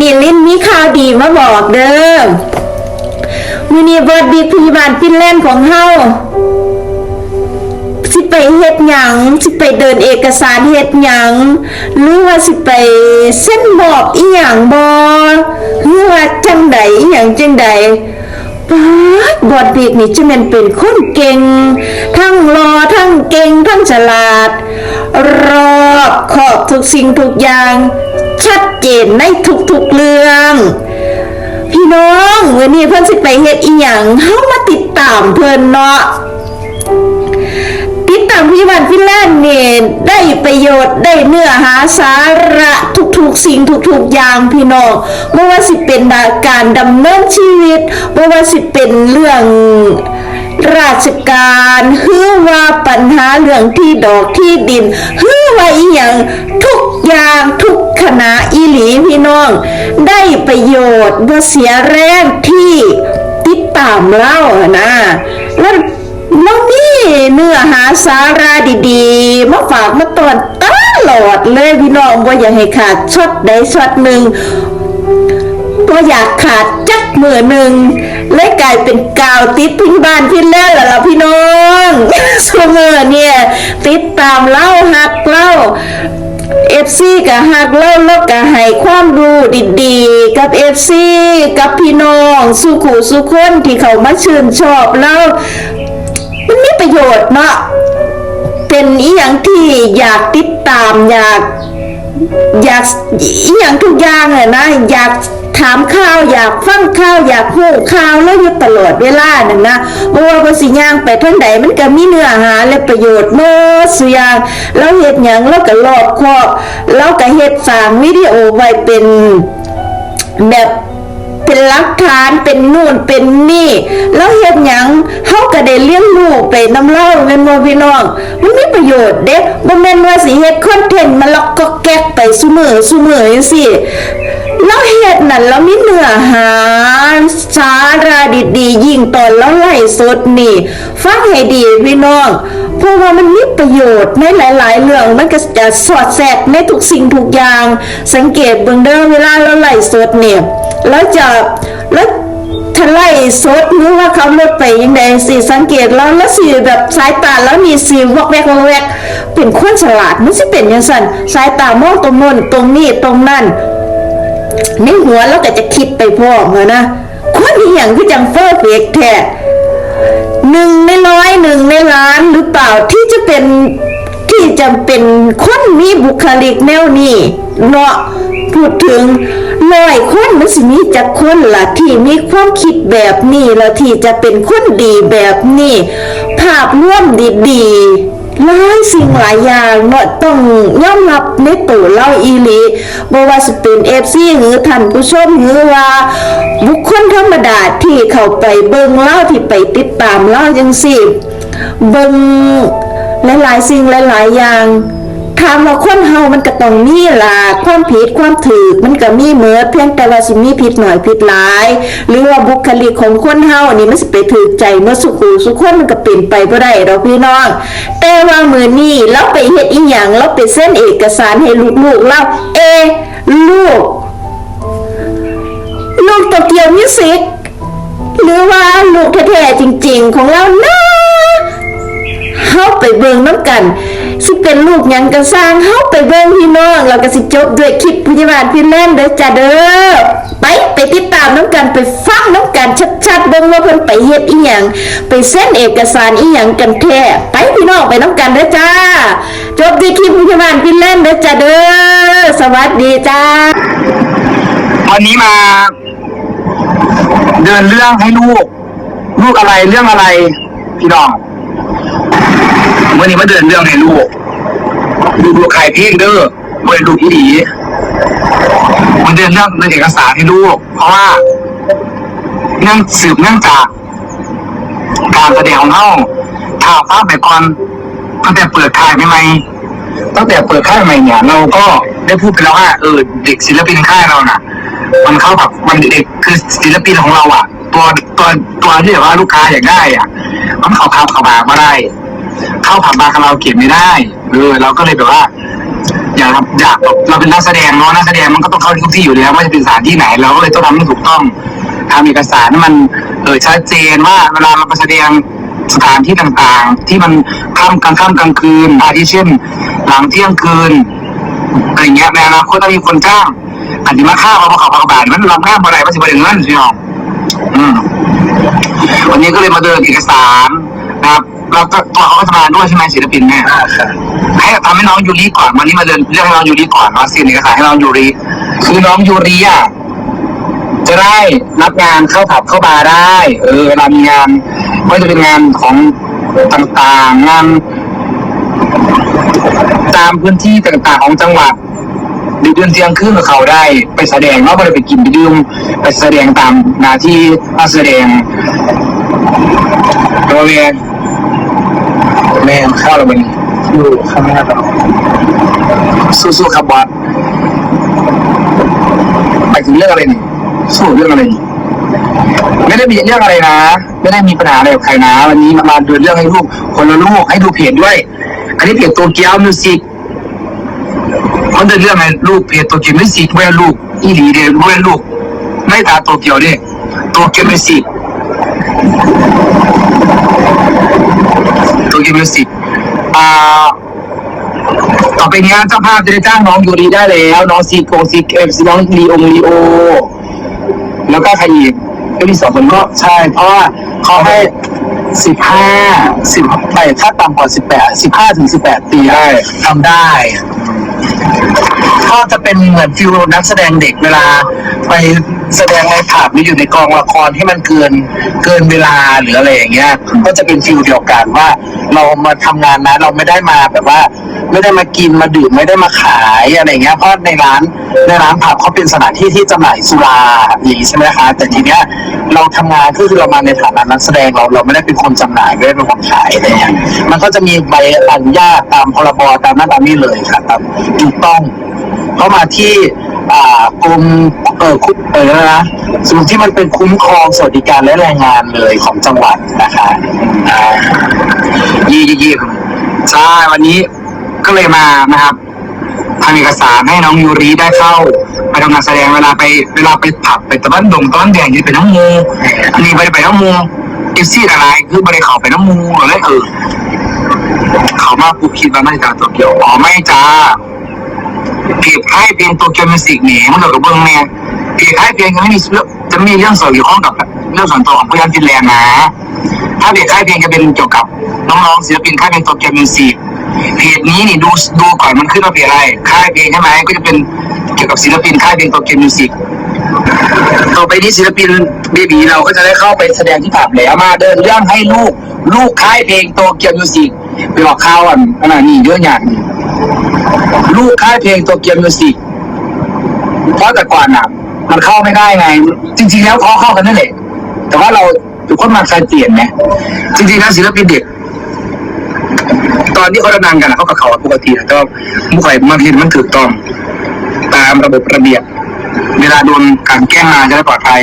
นี่ลิ้นมีข่าวดีมาบอกเด้อมือนี้เบิร์ดบิ๊กพยาบาลฟินแลนด์ของเฮาสิไปเฮ็ดหยังสิไปเดินเอกสารเฮ็ดหยังหรือว่าสิไปเส้นบอกอีหยังบ่หรือว่าจังใดอีหยังจังใดป๊าดบอดบีกนี่จะแม่นเป็นคนเก่ง ทั้งรอทั้งเก่งทั้งฉลาด รอบขอบทุกสิ่งทุกอย่าง ชัดเจนในทุกๆเรื่อง พี่น้องวันนี้เพิ่อนสิไปเฮ็ดอีหยังเฮามาติดตามเพิ่อนเนาะติดตามพิบันฟินแลนด์เนี่ยได้ประโยชน์ได้เนื้อหาสาระทุกๆสิ่งทุกๆอย่างพี่น้องไม่ว่าสิเป็นการดำเนินชีวิตไม่ว่าสิเป็นเรื่อง ราชการหรือว่าปัญหาเรื่องที่ดอกที่ดินหรือว่าอีหยังทุกอย่างทุกขณะอีหลีพี่น้อง ได้ประโยชน์บ่เสียแรงที่ติดตามเล่านะแล้วแล้วมีเนื้อหาสาระดีๆ มาฝากมาตอนตลอดเลยพี่น้องว่าอยากให้ขาดช็อตใดช็อตหนึ่งว่าอยากขาดจักมือหนึ่ง เลยกลายเป็นกาวติดพิงบ้านพี่แล้วล่ะล่ะพี่น้องสมอเนี่ย ติดตามเล่าหักเล่าเอฟซีกับฮักเล่าแล้วก็ให้ความรู้ดีๆ กับเอฟซีกับพี่น้องสุขุสุขคนที่เขามาชื่นชอบแล้วมันมีประโยชน์เนาะเป็นอีหยังที่อยากติดตามอยาก อยากอีหยังทุกอย่างเลยนะอยาก ถามข่าวอยากฟังข่าวอยากหูข่าวแล้วอยู่ตลอดเวลาหนึ่งนะเพราะว่าภาษีย่างไปทางใดมันก็มีเนื้อหาและประโยชน์เมื่อสุยางแล้วเฮ็ดหยังแล้วก็รอบคอบแล้วก็เฮ็ดสางวิดีโอไว้เป็นแบบเป็นหลักฐานเป็นนู่นเป็นนี่ แล้วเฮ็ดหยังเฮาก็ได้เลี้ยงลูกไปน้ำเล่าแม่นบ่พี่น้อง มันมีประโยชน์เด้บ่แม่นว่าสิเฮ็ดคอนเทนต์มาล็อกก็แก๊กไปซุมื้อซุมื้อจังซี่ แล้วเฮ็ดนั่นแล้วมีเนื้อหาสาระดีๆยิ่งตอนแล้วไล่สดนี่ฟังให้ดีพี่น้องเพราะว่ามันมีประโยชน์ในหลาย ๆ เรื่องมันก็จะสอดแทรกในทุกสิ่งทุกอย่าง สังเกตเบิ่งเด้อเวลาเราไล่สดเนี่ยแล้วจะแล้วถ้าไล่สดหรือว่าเขารถไปยังไงสิสังเกตแล้วแล้วสิแบบสายตาแล้วมีสีวอกแวกวอกแวกเป็นคนฉลาดมันสิเป็นยังสันสายตามองตรงโน้นตรงนี้ตรงนั่น ในหัวเราก็จะคิดไปพร้อมอะนะคนอีหยังคือจังเฟอร์เฟกแท้หนึ่งในร้อยหนึ่งในล้านหรือเปล่าที่จะเป็นที่จะเป็นคนมีบุคลิกแนวนี้เนาะพูดถึงร้อยคนมันสิมีจักคนละที่มีความคิดแบบนี้แล้วที่จะเป็นคนดีแบบนี้ ภาพร่วมดีๆ หลายสิ่งหลายอย่างเนาะต้องยอมรับในตัวเราอีหลีบ่ว่าสิเป็น FC หรือท่านผู้ชมหรือว่า บุคคลธรรมดาที่เข้าไปเบิ่งเล่าที่ไปติดตามเล่าจังสิเบิ่งหลายๆสิ่งหลายๆอย่างามว่าคนเฮามันก็ต้องมีหล่ะความผิดความถูกมันก็มีเหมือเพียงแต่ว่าสิมีผิดหน่อยผิดหลาย หรือว่าบุคลิกของคนเฮานี่มันสิไปถูกใจเมื่อสุขูสุขคนมันก็เป็นไปบ่ได้ดอกพี่น้อง แต่ว่ามือนี้เราไปเฮ็ดอีหยังเราไปเซ็นเอกสารให้ลูกๆเราเอ ลูก ลูกโตเกียวมิวสิกหรือว่าลูกแท้ๆจริง ๆ ของเรานะเฮาไปเบิ่งน้ำกัน สิเป็นลูกยังก็สร้างเฮาไปเบิ่งพี่น้องเราก็สิจบด้วยคลิปพยาบาลพี่แล่นด์เด้อจ้าเด้อไปไปติดตามน้ำกันไปฟังน้ำกันชัดๆเบิ่งว่าเพิ่นไปเฮ็ดอีหยังไปเซ็นเอกสารอีหยังกันแท้ไปพี่น้องไปน้ำกันเด้อจ้า จบด้วยคลิปพยาบาลพี่แล่นด์เด้อจ้าเด้อสวัสดีจ้าวันนี้มา เดินเรื่องให้ลูก ลูกอะไรเรื่องอะไร พี่น้อง วันนี้มาเดินเรื่องให้ลูกลูกลูใครเพ่งเด้อเว้นลูกอีดีมาเดินเรื่องในเอกสารให้ลูก เพราะว่าเนื่องสืบเนื่องจาก การแสดงของเขาถ้าฟ้าไปก่อนตั้งแต่เปิดค่ายใหม่ๆตั้งแต่เปิดค่ายใหม่เนี่ยเราก็ได้พูดไปแล้วว่าเออเด็กศิลปินค่ายเราน่ะ มันเข้าแบบมันเด็กคือศิลปินของเราอะ ตัวตัวตัวที่แบบว่าลูกค้าอยากได้อะ มันเข้าพับเขาบาไม่ได้ เข้าผับบาร์คาราโอเกะไม่ได้เออเราก็เลยแบบว่า อยนะครับอยากเราเป็นนักแสดงเนาะนักแสดงมันก็ต้องเข้าทุกที่อยู่แล้วไม่ว่าจะเป็นสถานที่ไหน เราก็เลยต้องทำให้ถูกต้องทำเอกสารให้มันเออชัดเจนว่าเวลาเราไปแสดงสถานที่ต่างๆ ที่มันค่ำกลางค่ำกลางคืนอาทิเช่น หลังเที่ยงคืนอะไรเงี้ยในอนาคตถ้ามีคนจ้างอันที่มาฆ่าเราเขาเขาบาทมันรับงานอะไรมันสิบเงินสิน้องอืมวันนี้ก็เลยมาเดินเอกสาร นะครับแล้วก็ตัวเขาก็จะมาด้วยใช่ไหมศิลปินแม่ให้ทำให้น้องยูริก่อนวันนี้มาเดินเรื่องให้น้องยูริก่อนมาเซ็นเอกสารให้น้องยูริคือน้องยูริอะจะได้รับงานเข้าผับเข้าบาร์ได้ เออเวลามีงานไม่ว่าจะเป็นงานของต่างๆ งานตามพื้นที่ต่างๆของจังหวัดดึกเดือนเที่ยงคืนกับเขาได้ไปแสดงเนาะไม่ได้ไปกินไปดื่มไปแสดงตามหน้าที่มาแสดงตัวเรียน แม่เข้าแล้วมันอยู่ข้างหน้าเราสู้ๆครับบอสไปถึงเรื่องอะไรนี่สู้เรื่องอะไรนี่ไม่ได้มีเรื่องอะไรนะ ไม่ได้มีปัญหาอะไรกับใครนะ วันนี้มามาดูเรื่องให้ลูกคนละลูกให้ดูเพจด้วย อันนี้เพจโตเกียวมิวสิกมันเป็นเรื่องอะไรลูกเพจโตเกียวมิวสิกเว้ยลูกอีหลีเดียเว้ยลูก ไม่ตาโตเกียวเด้โตเกียวมิวสิก โตเกียวมิวสิกอ่าต่อไปเนี้ยเจ้าภาพจะได้จ้างน้องยูรีได้แล้ว น้องซีโกซีเอฟซีน้องลีองลีโอ แล้วก็ใครอีกก็มีสองคนก็ใช่ เพราะว่าเขาให้สิบห้าสิบไปถ้าต่ำกว่าสิบแปดสิบห้าถึงสิบแปดปีได้ทำได้ ก็จะเป็นเหมือนฟิลนักแสดงเด็กเวลา ไปแสดงในผับหรืออยู่ในกองละครที่มันเกินเกินเวลาหรืออะไรอย่างเงี้ย ก็จะเป็นฟิลเดียวกันว่า เรามาทำงานนะเราไม่ได้มาแบบว่า ไม่ได้มากินมาดื่มไม่ได้มาขายอะไรเงี้ยเพราะในร้านในร้านผับเขาเป็นสถานที่ที่จำหน่ายสุราอย่างนี้ใช่ไหมคะแต่ทีเนี้ยเราทำงานก็คือเรามาในฐานะนักแสดงเราเราไม่ได้เป็นคนจำหน่ายไม่ได้เป็นคนขายอะไรเงี้ยมันก็จะมีใบอนุญาตตามพรบตามนั้นตามนี้เลยค่ะตามถูกต้อง เข้ามาที่กรมเออคุเออนะศูนที่มันเป็นคุ้มครองสวัสดิการและแรงงานเลยของจังหวัดนะคะยี่ยี่ยี่ใช่วันนี้ก็เลยมานะครับทำเอกสารให้น้องยูรีได้เข้า ไปทำงานแสดงเวลาไปเวลาไปผับไปตะวันดงตะวันแดงนี่ไปน้ำมูอันนี้ไปไปน้ำมูเอฟซีอะไรคือบริเขาไปน้ำมูเลยเออเขามาปุ๊บคิดว่าไม่จ้าตัวเกี่ยวอ๋อไม่จ้า เพจค่ายเพลงโตเกียวมิวสิกเนี่ยมันเกี่ยวกับเบื้องแม่เพจค่ายเพลงจะไม่มีเรื่องจะมีเรื่องส่วนเกี่ยวข้องกับเรื่องส่วนตัวของผู้ยันฟินแลนด์นะ ถ้าเพจค่ายเพลงจะเป็นเกี่ยวกับน้องๆศิลปินค่ายเพลงโตเกียวมิวสิกเพจนี้นี่ดูดูก่อนมันขึ้นว่าเพจอะไรค่ายเพลงใช่ไหมก็จะเป็นเกี่ยวกับศิลปินค่ายเพลงโตเกียวมิวสิกต่อไปนี้ศิลปินเบบีเราก็จะได้เข้าไปแสดงที่ผับแล้วมาเดินเรื่องให้ลูก ลูกค่ายเพลงโตเกียวมิวสิกไปออกข่าวอะขนาดนี้เยอะอย่างนี้ ลูกค่ายเพลงโตเกียวมิวสิกเพราะแต่ก่อนอะ มันเข้าไม่ได้ไง จริง ๆ แล้วเขาเข้ากันนั่นแหละแต่ว่าเราเป็นคนมาใครเปลี่ยนไงจริงๆนะศิลปินเด็กตอนที่เขาดังกันเขากับเขาปกตินะแต่ว่ามุขไข่บางทีมันถูกต้อง ตามระบบระเบียบ เวลาโดนกลันแกล้งมาจะได้ปลอดภัย